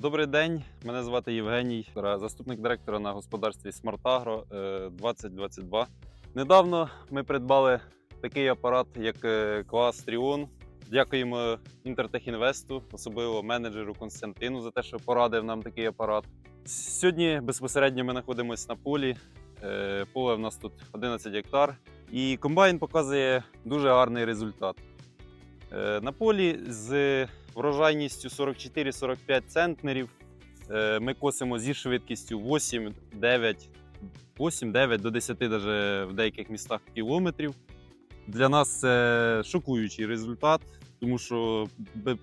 Добрий день, мене звати Євгеній, заступник директора на господарстві Смартагро 2022. Недавно ми придбали такий апарат, як е, клас Тріон. Дякуємо Інтертехінвесту, особливо менеджеру Константину за те, що порадив нам такий апарат. Сьогодні безпосередньо ми знаходимося на полі. Е, Поле в нас тут 11 гектар, і комбайн показує дуже гарний результат. Е, На полі з врожайністю 44-45 центнерів е, ми косимо зі швидкістю 8-9, 8-9 до 10 даже в деяких містах кілометрів. Для нас це шокуючий результат, тому що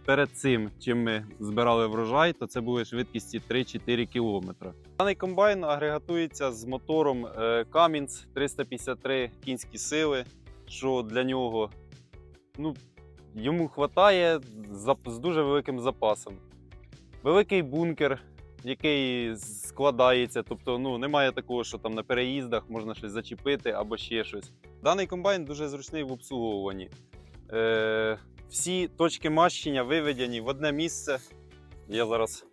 перед цим, чим ми збирали врожай, то це були швидкісті 3-4 кілометри. Даний комбайн агрегатується з мотором е, Cummins 353 кінські сили, що для нього ну, йому вистачає з дуже великим запасом. Великий бункер, який складається, тобто ну, немає такого, що там на переїздах можна щось зачепити або ще щось. Даний комбайн дуже зручний в обслуговуванні. Е, всі точки мащення виведені в одне місце. Я зараз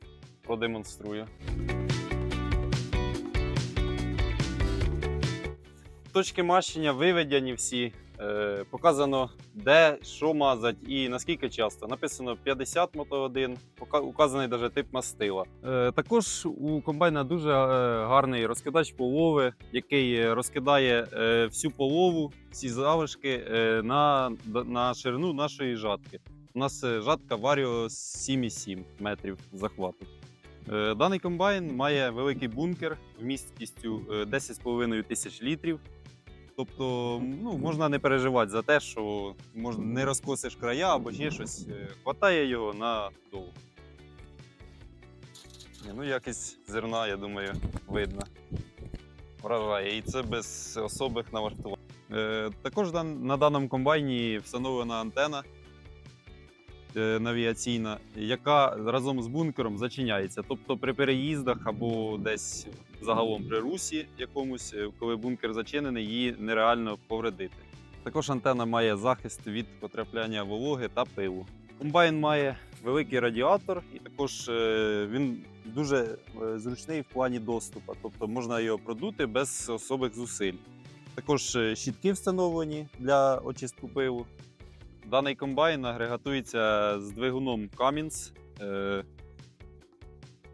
продемонструю. Точки мащення виведені всі. Е, показано, де що мазать і наскільки часто. Написано 50 мотогодин, пока- указаний навіть тип мастила. Е, також у комбайна дуже е, гарний розкидач полови, який розкидає всю полову, всі залишки на, на ширину нашої жатки. У нас жатка Vario 7,7 метрів захвату. Даний комбайн має великий бункер вмісткістю е, 10,5 тисяч літрів. Тобто, ну, можна не переживати за те, що можна не розкосиш края або ще щось. Е, Хватає його на довго. Ну, якість зерна, я думаю, видно. Вражає. І це без особих навартувань. Е, також на даному комбайні встановлена антена е, навігаційна, яка разом з бункером зачиняється. Тобто при переїздах або десь загалом при русі якомусь, е, коли бункер зачинений, її нереально повредити. Також антена має захист від потрапляння вологи та пилу. Комбайн має великий радіатор, і також е, він дуже зручний в плані доступу, тобто можна його продути без особих зусиль. Також щітки встановлені для очистку пилу. Даний комбайн агрегатується з двигуном Cummins е,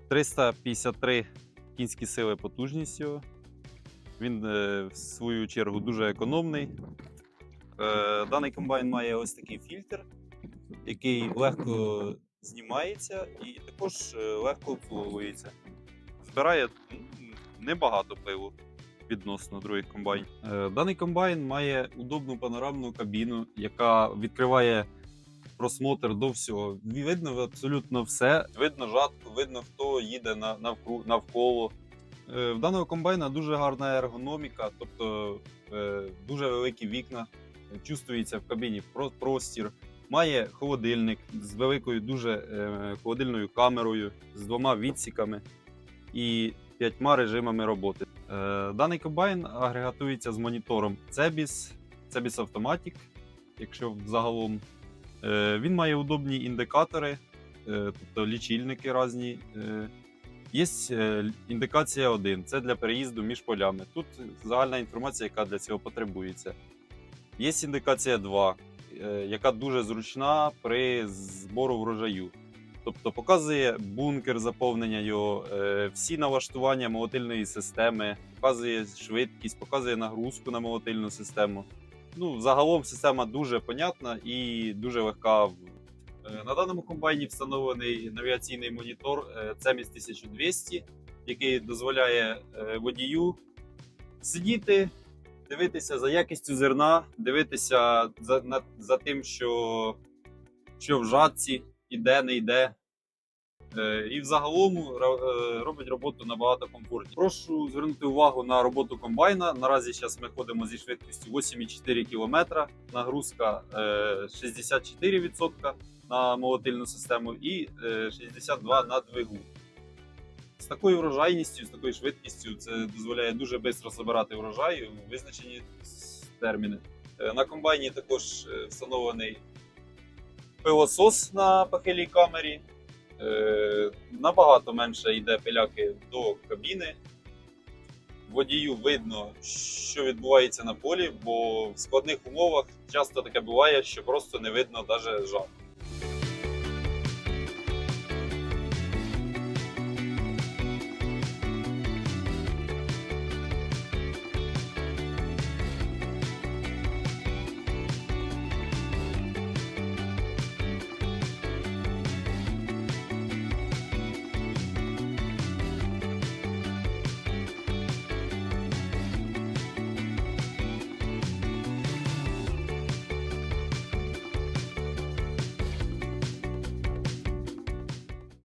353 кінські сили потужність його. Він, е, в свою чергу, дуже економний. Е, Даний комбайн має ось такий фільтр, який легко знімається і також е, легко обслуговується. Збирає небагато пилу відносно других комбайнів. Е, Даний комбайн має удобну панорамну кабіну, яка відкриває просмотр до всього. Видно абсолютно все. Видно жатку, видно, хто їде навколо. Е, В даного комбайна дуже гарна ергономіка, тобто е, дуже великі вікна, чувствується в кабіні простір. Має холодильник з великою дуже холодильною камерою, з двома відсіками і п'ятьма режимами роботи. Е, даний комбайн агрегатується з монітором Cebis, Cebis Automatic, якщо загалом. Е, він має удобні індикатори, е, тобто лічильники різні. Є індикація 1, це для переїзду між полями. Тут загальна інформація, яка для цього потребується. Є індикація 2, е, яка дуже зручна при збору врожаю. Тобто показує бункер заповнення його, е, всі налаштування молотильної системи, показує швидкість, показує нагрузку на молотильну систему. Ну, загалом система дуже понятна і дуже легка. Е, На даному комбайні встановлений навігаційний монітор е, CEMIS 1200, який дозволяє водію сидіти, дивитися за якістю зерна, дивитися за, за тим, що, що в жатці іде, не йде. Е, І взагалом е, робить роботу набагато комфортніше. Прошу звернути увагу на роботу комбайна. Наразі зараз ми ходимо зі швидкістю 8,4 км. Нагрузка е, 64% на молотильну систему і е, 62% на двигун. З такою врожайністю, з такою швидкістю це дозволяє дуже швидко збирати врожай у визначені терміни. Е, На комбайні також е, встановлений пилосос на похилій камері. Е, набагато менше йде пиляки до кабіни. Водію видно, що відбувається на полі, бо в складних умовах часто таке буває, що просто не видно навіть жаб.